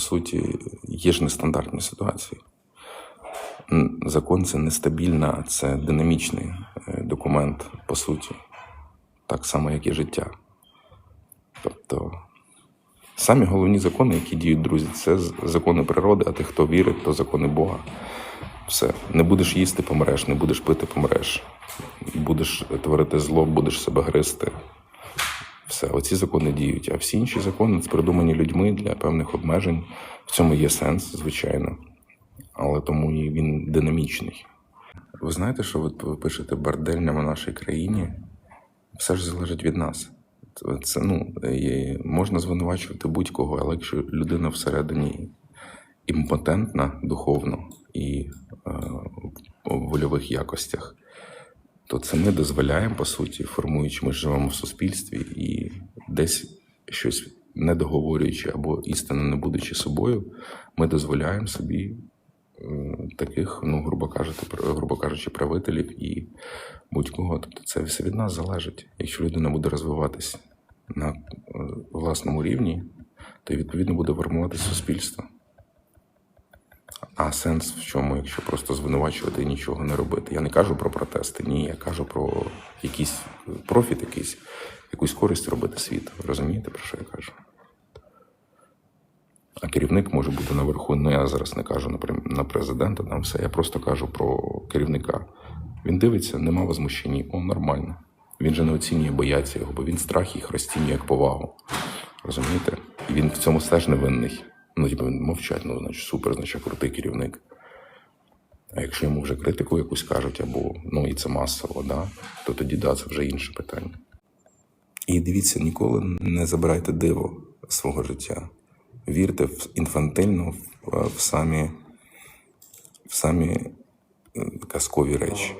суті, є ж нестандартні ситуації. Закон це нестабільна, це динамічний е, документ, по суті, так само, як і життя. Тобто, самі головні закони, які діють, друзі, це закони природи, а ти хто вірить, то закони Бога. Все. Не будеш їсти, помреш, не будеш пити, помреш. Будеш творити зло, будеш себе гризти. Все, оці закони діють. А всі інші закони це придумані людьми для певних обмежень. В цьому є сенс, звичайно, але тому і він динамічний. Ви знаєте, що ви пишете бордельням у нашій країні? Все ж залежить від нас. Це ну можна звинувачувати будь-кого, але якщо людина всередині імпотентна духовно і е, в вольових якостях, то це ми дозволяємо, по суті, формуючи, ми живемо в суспільстві і десь щось не договорюючи або істинно не будучи собою, ми дозволяємо собі таких, ну, грубо кажучи, грубо кажучи, правителів і будь-кого. Тобто це все від нас залежить. Якщо людина буде розвиватись на е, власному рівні, то відповідно буде формуватися суспільство. А сенс в чому, якщо просто звинувачувати і нічого не робити? Я не кажу про протести, ні, я кажу про якийсь профіт, якийсь, якусь користь робити світу. Розумієте, про що я кажу? А керівник може бути наверху. Ну я зараз не кажу на на президента, там все. Я просто кажу про керівника. Він дивиться, нема возмущені, о, нормально. Він же не оцінює, бояться його, бо він страх їх розцінює як повагу. Розумієте? І він в цьому теж не винний. Ну, типу, мовчать, ну, значить, супер, значить, крутий керівник. А якщо йому вже критику якусь кажуть, або ну і це масово, да, то тоді да, це вже інше питання. І дивіться, ніколи не забирайте диво свого життя. Вірте в інфантильно в, в самі, в самі е, казкові речі.